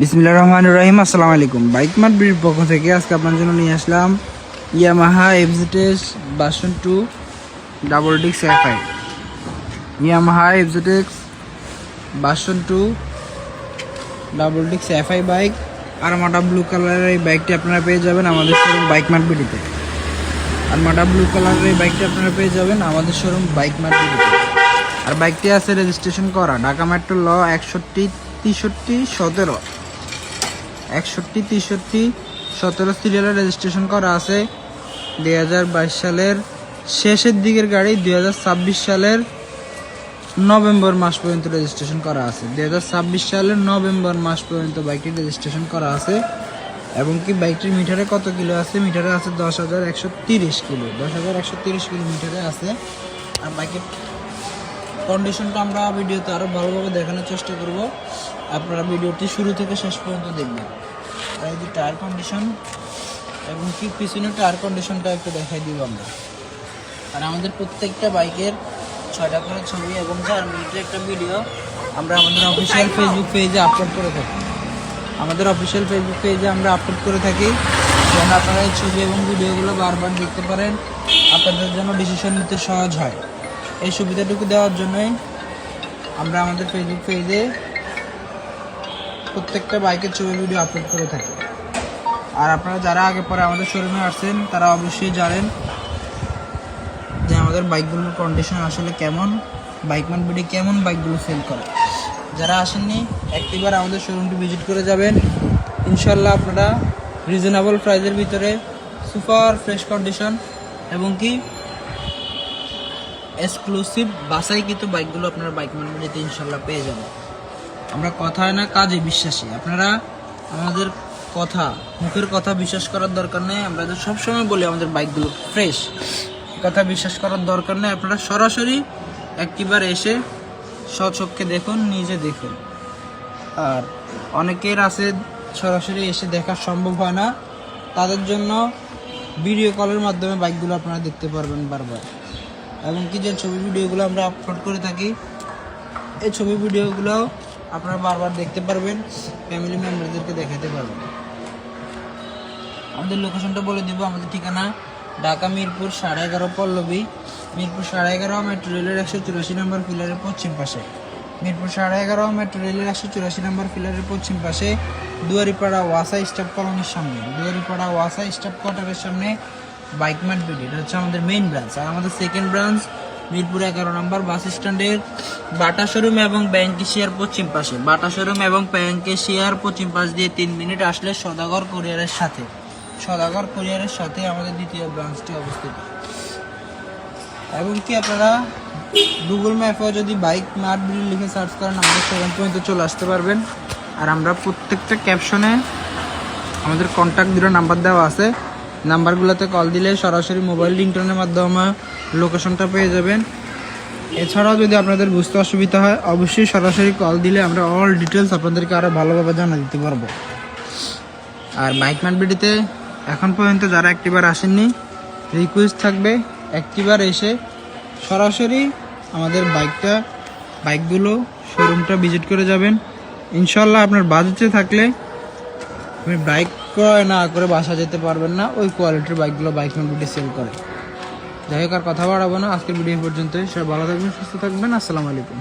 বিসমিল্লা রহমান রহিম, আসসালামু আলাইকুম। Bike mart বির পক্ষ থেকে আজকে আপনার জন্য নিয়ে Aslam Yamaha FZS version two double ডিক্স FI Yamaha FZS version two double ডিক্স এফআই বাইক আরমাটা ব্লু কালারের এই বাইকটি আপনারা পেয়ে যাবেন আমাদের শোরুম বাইক মার্ট বিডিতে। আরমাটা ব্লু কালারের এই বাইকটি আপনারা পেয়ে যাবেন আমাদের শোরুম বাইক মার্ট বিডিতে। আর বাইকটি আছে রেজিস্ট্রেশন করা, ঢাকা মেট্রো ল একষট্টি, তেষট্টি, সতেরো। একষট্টি, তেষট্টি, সতেরো সিরিয়ালে রেজিস্ট্রেশন করা আছে। দুই হাজার বাইশ সালের শেষের দিকের গাড়ি দুই হাজার ছাব্বিশ সালের নভেম্বর মাস পর্যন্ত রেজিস্ট্রেশন করা আছে। দুই হাজার ছাব্বিশ সালের নভেম্বর মাস পর্যন্ত বাইকটি রেজিস্ট্রেশন করা আছে। এবং কি বাইকটির মিটারে কত কিলো আছে? মিটারে আছে দশ হাজার একশো তিরিশ কিলো। দশ হাজার একশো তিরিশ কিলো মিটারে আছে। আর বাইকের কন্ডিশনটা আমরা ভিডিওতে আরও ভালোভাবে দেখানোর চেষ্টা করব। আপনারা ভিডিওটি শুরু থেকে শেষ পর্যন্ত দেখবেন। এই যে টায়ার কন্ডিশন এবং কি পিছনে টায়ার কন্ডিশনটা একটু দেখাই দিব আমরা। আর আমাদের প্রত্যেকটা বাইকের ছয়টা করে ছবি এবং চার মিনিটের একটা ভিডিও আমরা আমাদের অফিসিয়াল ফেসবুক পেজে আপলোড করে থাকি। আমাদের অফিসিয়াল ফেসবুক পেজে আমরা আপলোড করে থাকি। যেন আপনারা এই ছবি এবং ভিডিওগুলো বারবার দেখতে পারেন। আপনাদের জন্য ডিসিশন নিতে সহজ হয়। এই সুবিধাটুকু দেওয়ার জন্যই আমরা আমাদের ফেসবুক পেজে প্রত্যেকটা বাইকের ছবি ভিডিও আপলোড করে থাকি। আর আপনারা যারা আগে পরে আমাদের শোরুমে আসছেন, তারা অবশ্যই জানেন যে আমাদের বাইকগুলোর কন্ডিশন আসলে কেমন বাইকমান বিডি কেমন বাইকগুলো সেল করে। যারা আসেননি, একটিবার আমাদের শোরুমটি ভিজিট করে যাবেন। ইনশাল্লাহ আপনারা রিজনেবল প্রাইসের ভিতরে সুপার ফ্রেশ কন্ডিশন এবং কি এক্সক্লুসিভ বাসাই কিন্তু বাইকগুলো আপনারা বাইক মার্কেটে ইনশাল্লাহ পেয়ে যাবেন। আমরা কথায় না, কাজে বিশ্বাসী। আপনারা আমাদের কথা, মুখের কথা বিশ্বাস করার দরকার নেই। আমরা তো সবসময় বলি আমাদের বাইকগুলো ফ্রেশ কথা বিশ্বাস করার দরকার নেই। আপনারা সরাসরি একটিবার এসে স্বচক্ষে দেখুন, নিজে দেখুন। আর অনেকের আছে সরাসরি এসে দেখা সম্ভব হয় না। তাদের জন্য ভিডিও কলের মাধ্যমে বাইকগুলো আপনারা দেখতে পারবেন বারবার। এবং কি যে ছবি ভিডিওগুলো আমরা আপলোড করে থাকি, এই ছবি ভিডিওগুলো আপনারা বারবার দেখতে পারবেন ফ্যামিলি মেম্বারদেরকে দেখাতে পারবেন। আমাদের লোকেশনটা বলে দিব, আমাদের ঠিকানা ঢাকা মিরপুর সাড়ে এগারো পল্লবী, মিরপুর সাড়ে এগারো মেট্রো রেলের একশো চুরাশি নম্বর পিলারের পশ্চিম পাশে। মিরপুর সাড়ে এগারো মেট্রো রেলের একশো চুরাশি নম্বর পিলারের পশ্চিম পাশে দুয়ারিপাড়া ওয়াসা স্টাফ কলোনির সামনে, দুয়ারিপাড়া ওয়াসা স্টাফ কোয়ার্টারের সামনে বাইক বিডি এটা হচ্ছে আমাদের মেইন ব্রাঞ্চ আর আমাদের সেকেন্ড ব্রাঞ্চ মিরপুর এগারো নম্বর বাস স্ট্যান্ডের বাটা শোরুম এবং ব্যাংক এশিয়ার পশ্চিম পাশে। বাটা শোরুম এবং ব্যাংক এশিয়ার পশ্চিম পাশ দিয়ে তিন মিনিট আসলে সদাগর কোরিয়ারের সাথে। সদাগর কোরিয়ারের সাথে আমাদের দ্বিতীয় ব্রাঞ্চটি অবস্থিত। এবং কি আপনারা গুগল ম্যাপেও যদি বাইক মার্ট বিল লিখে সার্চ করেন, আমাদের শোরুম পর্যন্ত চলে আসতে পারবেন। আর আমরা প্রত্যেকটা ক্যাপশনে আমাদের কন্ট্যাক্ট দুটো নাম্বার দেওয়া আছে। নাম্বারগুলোতে কল দিলে সরাসরি মোবাইল রিংটোনের মাধ্যমে লোকেশনটা পেয়ে যাবেন। এছাড়াও যদি আপনাদের বুঝতে অসুবিধা হয়, অবশ্যই সরাসরি কল দিলে আমরা অল ডিটেলস আপনাদেরকে আরও ভালোভাবে জানা দিতে পারব। আর বাইক মার্কেটিতে এখন পর্যন্ত যারা একটিবার আসেননি রিকোয়েস্ট থাকবে একটিবার এসে সরাসরি আমাদের বাইকটা বাইকগুলো শোরুমটা ভিজিট করে যাবেন। ইনশাল্লাহ আপনার বাজেটে থাকলে আপনি বাইক ক্রয় না করে বাসা যেতে পারবেন না, ওই কোয়ালিটির বাইকগুলো বাইক মার্কেটে সেল করে। যাই হোক আর কথা বাড়াবো না, আজকের ভিডিও পর্যন্তই। সবাই ভালো থাকবেন, সুস্থ থাকবেন, আসসালামু আলাইকুম।